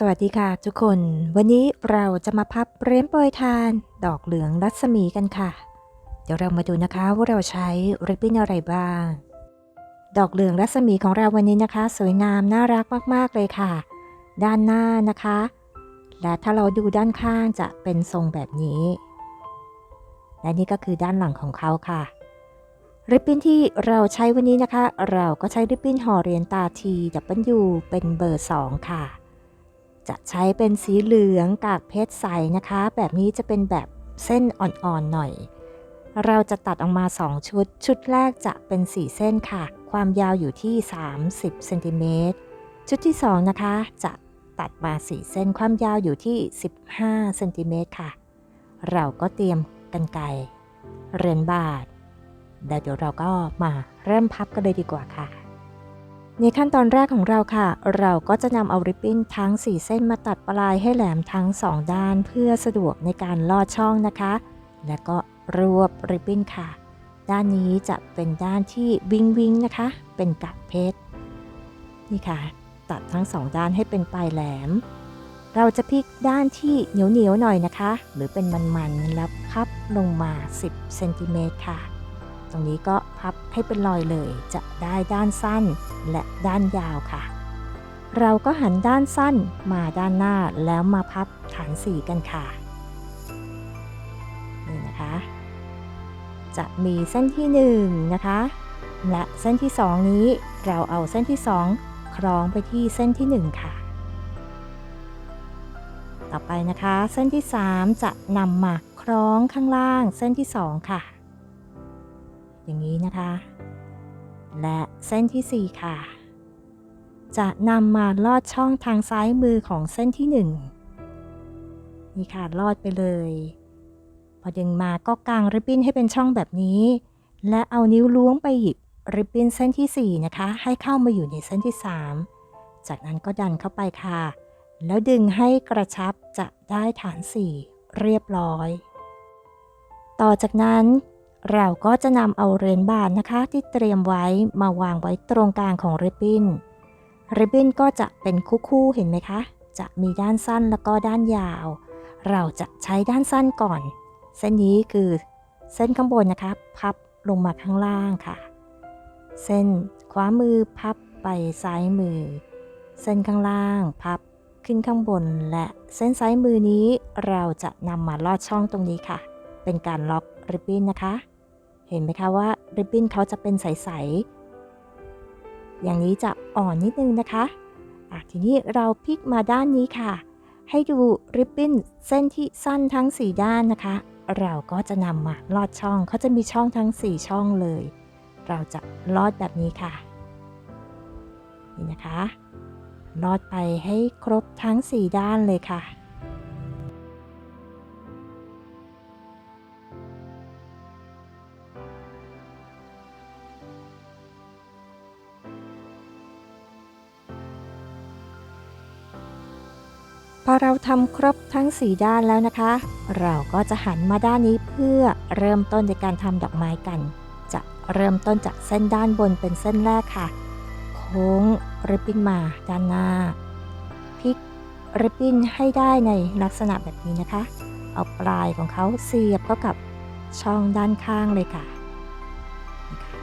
สวัสดีค่ะทุกคน วันนี้เราจะมาพับเร้นโปรยทาน ดอกเหลืองรัศมีกันค่ะ เดี๋ยวเรามาดูนะคะว่าเราใช้ริบบิ้นอะไรบ้าง ดอกเหลืองรัศมีของเราวันนี้นะคะ สวยงามน่ารักมากๆเลยค่ะ ด้านหน้านะคะ และถ้าเราดูด้านข้างจะเป็นทรงแบบนี้ และนี่ก็คือด้านหลังของเขาค่ะริบบิ้นที่เราใช้วันนี้นะคะ เราก็ใช้ริบบิ้นห่อเรียญตาทีดับเบิลยูเป็นเบอร์ 2 ค่ะ จะใช้เป็นสีเหลืองกากเพชรใสนะคะ แบบนี้จะเป็นแบบเส้นอ่อนๆหน่อย เราจะตัดออกมา 2 ชุด ชุดแรกจะเป็น4เส้นค่ะ ความยาวอยู่ที่ 30เซนติเมตรชุดที่ 2 นะคะ จะตัดมา4เส้นความยาวอยู่ที่ 15เซนติเมตรค่ะ เราก็เตรียมกันไกเรียนบาทแล้วเดี๋ยวเราก็มาเริ่มพับกันเลยดีกว่าค่ะ ในขั้นตอนแรกของเราค่ะ เราก็จะนำเอาริบบิ้นทั้ง 4 เส้นมาตัดปลายให้แหลมทั้ง 2 ด้านเพื่อสะดวกในการลอดช่องนะคะ แล้วก็รวบริบบิ้นค่ะ ด้านนี้จะเป็นด้านที่วิงวิงนะคะ เป็นกักเพชรนี่ค่ะ ตัดทั้ง 2 ด้านให้เป็นปลายแหลม เราจะพลิกด้านที่เหนียวเหนียวๆหน่อยนะคะ หรือเป็นมันๆแล้วพับลงมา 10เซนติเมตรค่ะ ตรงนี้ก็พับให้เป็นรอยเลยจะได้ด้านสั้นและด้านยาวค่ะ เราก็หันด้านสั้นมาด้านหน้าแล้วมาพับฐานสีกันค่ะนี่นะคะ จะมีเส้นที่1นะคะและเส้นที่ 2 นี้เราเอาเส้นที่ 2 คล้องไปที่เส้นที่ 1 ค่ะ ต่อไปนะคะ เส้นที่ 3 จะนำมาคล้องข้างล่างเส้นที่ 2 ค่ะ อย่างนี้นะคะ และเส้นที่ 4 ค่ะ จะนำมาลอดช่องทางซ้ายมือของเส้นที่ 1 นี่ค่ะลอดไปเลย พอดึงมาก็กางริบบิ้นให้เป็นช่องแบบนี้ และเอานิ้วล้วงไปหยิบริบบิ้นเส้นที่ 4 นะคะ ให้เข้ามาอยู่ในเส้นที่ 3 จากนั้นก็ดันเข้าไปค่ะ แล้วดึงให้กระชับจะได้ฐาน 4 เรียบร้อย ต่อจากนั้น เราก็จะนำเอาเหรียญบาทนะคะที่เตรียมไว้มาวางไว้ตรงกลางของริบบิ้น ริบบิ้นก็จะเป็นคู่ๆเห็นไหมคะ จะมีด้านสั้นแล้วก็ด้านยาว เราจะใช้ด้านสั้นก่อน เส้นนี้คือเส้นข้างบนนะคะ พับลงมาข้างล่างค่ะ เส้นขวามือพับไปซ้ายมือ เส้นข้างล่างพับขึ้นข้างบน และเส้นซ้ายมือนี้เราจะนำมาลอดช่องตรงนี้ค่ะ เป็นการล็อกริบบิ้นนะคะ เห็นไหมคะว่าริบบิ้นเขาจะเป็นใสๆ อย่างนี้จะอ่อนนิดนึงนะคะะทีนี้เราพลิกมาด้านนี้ค่ะ ให้ดูริบบิ้นเส้นที่สั้นทั้ง 4 ด้านนะคะ เราก็จะนำมาลอดช่องเขาจะมีช่องทั้ง 4 ช่องเลย เราจะลอดแบบนี้ค่ะ นี่นะคะ ลอดไปให้ครบทั้ง 4 ด้านเลยค่ะ อเราทำครบทั้ง4ด้านแล้วนะคะ เราก็จะหันมาด้านนี้เพื่อเริ่มต้นในการทำดอกไม้กัน จะเริ่มต้นจากเส้นด้านบนเป็นเส้นแรกค่ะ โค้งริบบิ้นมาด้านหน้าพลิกริบบิ้นให้ได้ในลักษณะแบบนี้นะคะ เอาปลายของเขาเสียบเข้ากับช่องด้านข้างเลยค่ะนี่ค่ะ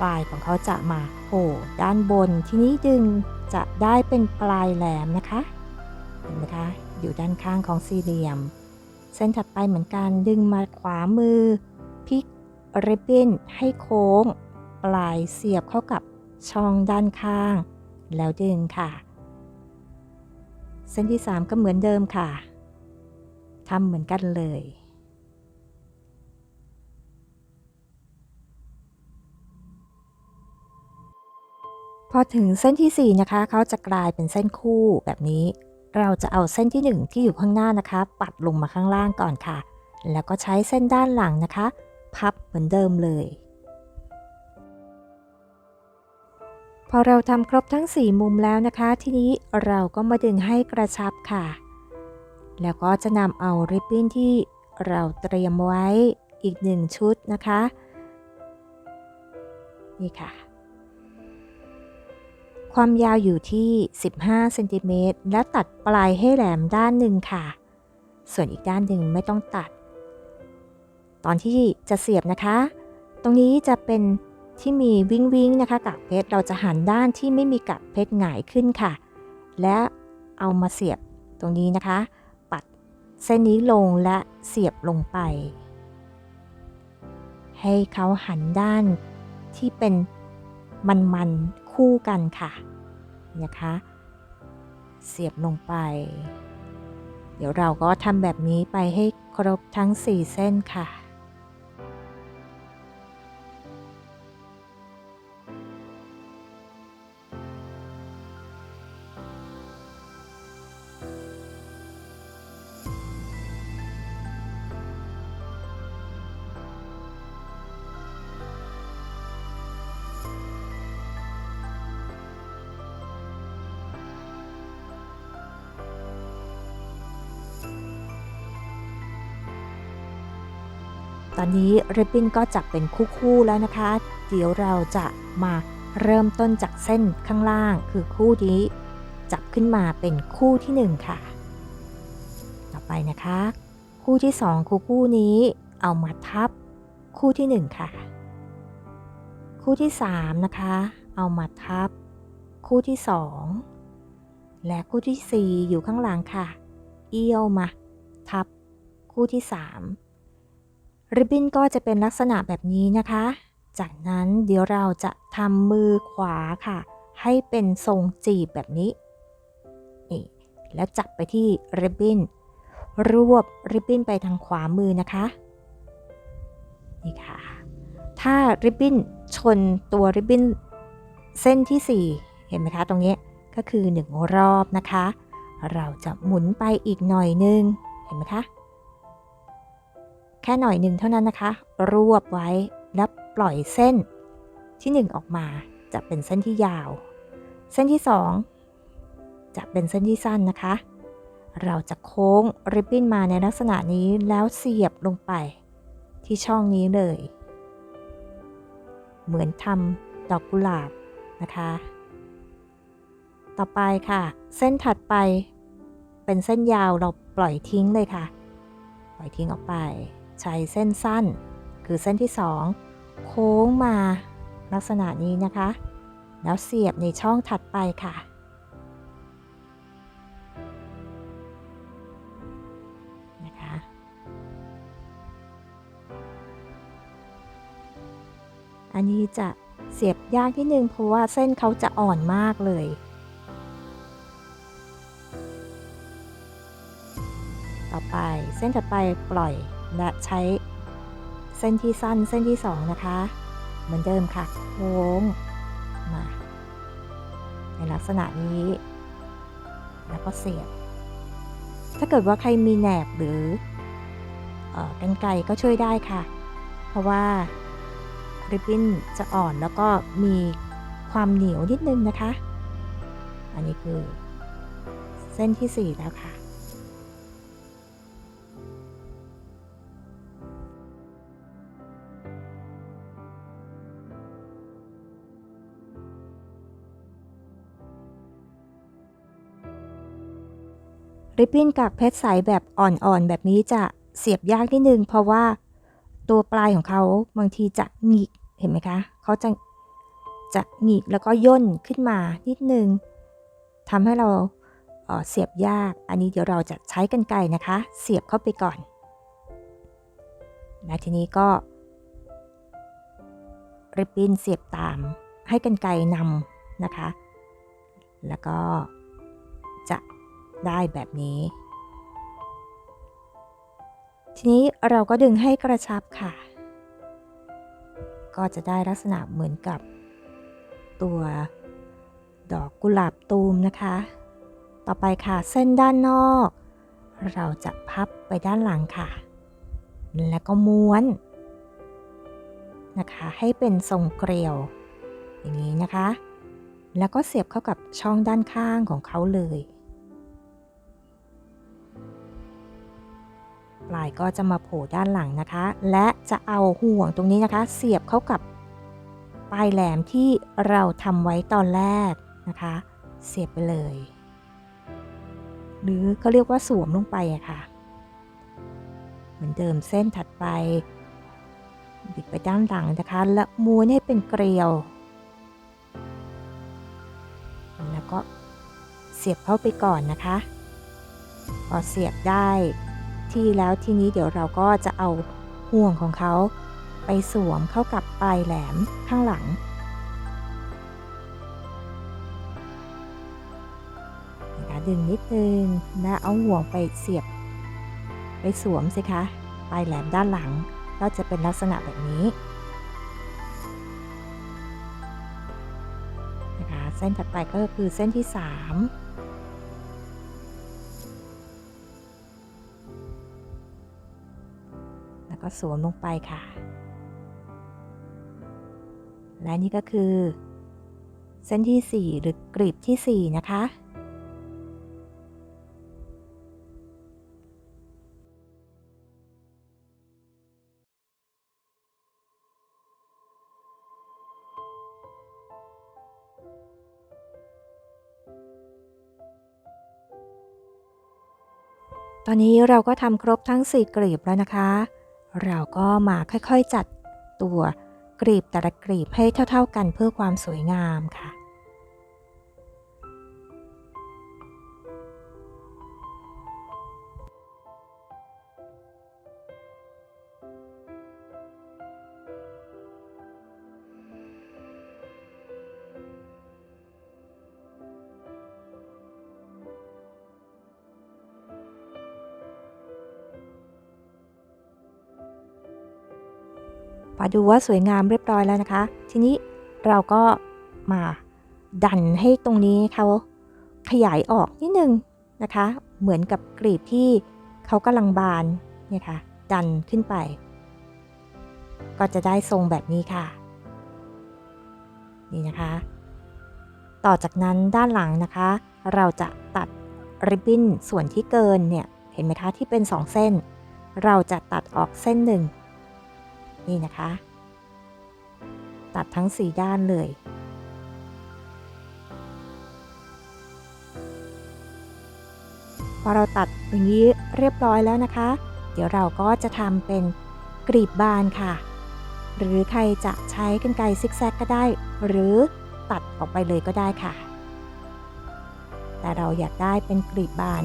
ปลายของเขาจะมาโผล่ด้านบน ทีนี้ดึงจะได้เป็นปลายแหลมนะคะ เห็นไหมคะ อยู่ด้านข้างของสี่เหลี่ยม เส้นถัดไปเหมือนกันดึงมาขวามือพลิกริบบิ้นให้โค้ง ปลายเสียบเข้ากับช่องด้านข้าง แล้วดึงค่ะ เส้นที่ 3 ก็เหมือนเดิมค่ะทำเหมือนกันเลย พอถึงเส้นที่ 4 นะคะ เขาจะกลายเป็นเส้นคู่แบบนี้ เราจะเอาเส้นที่ 1 ที่อยู่ข้างหน้านะคะ ปัดลงมาข้างล่างก่อนค่ะ แล้วก็ใช้เส้นด้านหลังนะคะ พับเหมือนเดิมเลย พอเราทำครบทั้ง 4 มุมแล้วนะคะ ทีนี้เราก็มาดึงให้กระชับค่ะ แล้วก็จะนำเอาริบบิ้นที่เราเตรียมไว้อีกหนึ่งชุดนะคะ นี่ค่ะ ความยาวอยู่ที่ 15 เซนติเมตร และตัดปลายให้แหลมด้านหนึ่งค่ะ ส่วนอีกด้านหนึ่งไม่ต้องตัด ตอนที่จะเสียบนะคะ ตรงนี้จะเป็นที่มีวิ่งวิ่งนะคะกากเพชร เราจะหันด้านที่ไม่มีกากเพชรหงายขึ้นค่ะ และเอามาเสียบตรงนี้นะคะ ปัดเส้นนี้ลงและเสียบลงไป ให้เขาหันด้านที่เป็นมันๆ คู่กันค่ะนะคะเสียบลงไป เดี๋ยวเราก็ทำแบบนี้ไปให้ครบทั้ง 4 เส้นค่ะ ตอนนี้ริบบิ้นก็จับเป็นคู่ๆแล้วนะคะ เดี๋ยวเราจะมาเริ่มต้นจากเส้นข้างล่างคือคู่นี้ จับขึ้นมาเป็นคู่ที่ 1 ค่ะ ต่อไปนะคะ คู่ที่ 2 คู่คู่นี้เอามาทับคู่ที่ 1 ค่ะ คู่ที่ 3 นะคะ เอามาทับ คู่ที่ 2 และคู่ที่ 4 อยู่ข้างหลังค่ะ เอี้ยวมา ทับ คู่ที่ 3 ริบบิ้นก็จะเป็นลักษณะแบบนี้นะคะ จากนั้นเดี๋ยวเราจะทำมือขวาค่ะ ให้เป็นทรงจีบแบบนี้ นี่ แล้วจับไปที่ริบบิ้น รวบริบบิ้นไปทางขวามือนะคะ นี่ค่ะ ถ้าริบบิ้นชนตัวริบบิ้นเส้นที่ 4 เห็นไหมคะ ตรงนี้ก็คือ 1 รอบนะคะ เราจะหมุนไปอีกหน่อยนึง เห็นไหมคะ แค่หน่อยหนึ่งเท่านั้นนะคะ รวบไว้แล้วปล่อยเส้นที่ 1 ออกมาจะเป็นเส้นที่ยาว เส้นที่ 2 จะเป็นเส้นที่สั้นนะคะ เราจะโค้งริบบิ้นมาในลักษณะนี้แล้วเสียบลงไปที่ช่องนี้เลย เหมือนทำดอกกุหลาบนะคะ ต่อไปค่ะ เส้นถัดไปเป็นเส้นยาวเราปล่อยทิ้งเลยค่ะ ปล่อยทิ้งออกไป ใช้เส้นสั้น คือเส้นที่ 2 โค้งมาลักษณะนี้นะคะ แล้วเสียบในช่องถัดไปค่ะ นะคะ อันนี้จะเสียบยากนิดนึงเพราะว่าเส้นเขาจะอ่อนมากเลยต่อไปเส้นถัดไปปล่อย และใช้เส้นที่สั้นเส้นที่2นะคะ เหมือนเดิมค่ะโค้งมาในลักษณะนี้ แล้วก็เสียบ ถ้าเกิดว่าใครมีแหนบหรือเออกันไกรก็ช่วยได้ค่ะ เพราะว่าริบบิ้นจะอ่อนแล้วก็มีความเหนียวนิดนึงนะคะ อันนี้คือเส้นที่ 4 แล้วค่ะ ริบบิ้นกากเพชรใสแบบอ่อนๆ แบบนี้จะเสียบยากนิดนึง เพราะว่าตัวปลายของเขาบางทีจะหงิกเห็นไหมคะเขาจะจะหงิกแล้วก็ย่นขึ้นมานิดนึงทำให้เราเออเสียบยาก อันนี้เดี๋ยวเราจะใช้กันไกนะคะ เสียบเข้าไปก่อนและทีนี้ก็ริบบิ้นเสียบตามให้กันไกรนำนะคะ แล้วก็จะ ได้แบบนี้ ทีนี้เราก็ดึงให้กระชับค่ะ ก็จะได้ลักษณะเหมือนกับตัวดอกกุหลาบตูมนะคะ ต่อไปค่ะเส้นด้านนอก เราจะพับไปด้านหลังค่ะ แล้วก็ม้วนนะคะ ให้เป็นทรงเกลียว อย่างนี้นะคะ แล้วก็เสียบเข้ากับช่องด้านข้างของเขาเลย ปลายก็จะมาโผล่ด้านหลังนะคะ และจะเอาห่วงตรงนี้นะคะ เสียบเข้ากับปลายแหลมที่เราทำไว้ตอนแรกนะคะ เสียบไปเลย หรือก็เรียกว่าสวมลงไปอะค่ะ เหมือนเดิมเส้นถัดไปบิดไปด้านหลังนะคะ และม้วนให้เป็นเกลียว แล้วก็เสียบเข้าไปก่อนนะคะ พอเสียบได้ ที่แล้วทีนี้เดี๋ยวเราก็จะเอาห่วงของเขาไปสวมเข้ากับปลายแหลมข้างหลัง นะคะดึงนิดนึงและเอาห่วงไปเสียบ ไปสวมสิคะปลายแหลมด้านหลังก็จะเป็นลักษณะแบบนี้นะคะเส้นถัดไปก็คือเส้นที่ 3 สวมลงไปค่ะ และนี่ก็คือ เส้นที่ 4 หรือกรีบที่ 4 นะคะ ตอนนี้เราก็ทำครบทั้ง 4 กลีบแล้วนะคะ เราก็มาค่อยๆจัดตัวกรีบแต่ละกรีบให้เท่า ๆ กันเพื่อความสวยงามค่ะ พอดูว่าสวยงามเรียบร้อยแล้วนะคะ ทีนี้เราก็มาดันให้ตรงนี้เขาขยายออกนิดนึงนะคะ เหมือนกับกลีบที่เขากำลังบานเนี่ยค่ะ ดันขึ้นไป ก็จะได้ทรงแบบนี้ค่ะ นี่นะคะ ต่อจากนั้นด้านหลังนะคะ เราจะตัดริบบิ้นส่วนที่เกินเนี่ย เห็นไหมคะที่เป็น 2 เส้น เราจะตัดออกเส้นหนึ่ง นี่นะคะ ตัดทั้ง4ด้านเลย พอเราตัดอย่างนี้เรียบร้อยแล้วนะคะ เดี๋ยวเราก็จะทำเป็นกรีบบานค่ะ หรือใครจะใช้กรรไกซิกแซกก็ได้ หรือตัดออกไปเลยก็ได้ค่ะ แต่เราอยากได้เป็นกรีบบาน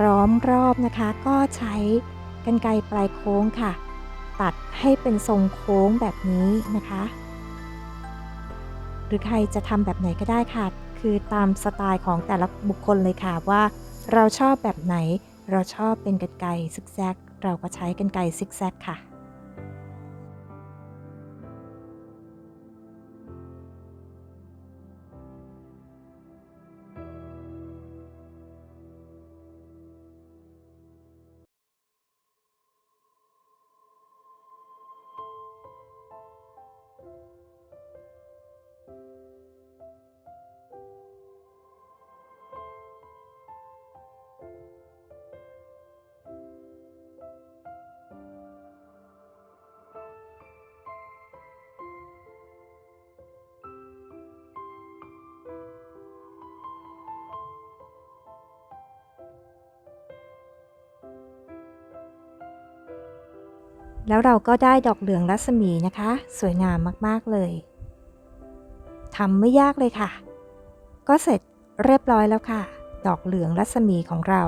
ร้อมรอบนะคะ ก็ใช้กรรไกปลายโค้งค่ะ ตัดให้เป็นทรงโค้งแบบนี้นะคะ หรือใครจะทำแบบไหนก็ได้ค่ะ คือตามสไตล์ของแต่ละบุคคลเลยค่ะว่าเราชอบแบบไหน เราชอบเป็นกันไกรซิกแซก เราก็ใช้กันไกรซิกแซกค่ะ แล้วเราก็ได้ดอกเหลืองรัศมีนะคะ สวยงามมากๆเลยทำไม่ยากเลยค่ะ ก็เสร็จเรียบร้อยแล้วค่ะ ดอกเหลืองรัศมีของเรา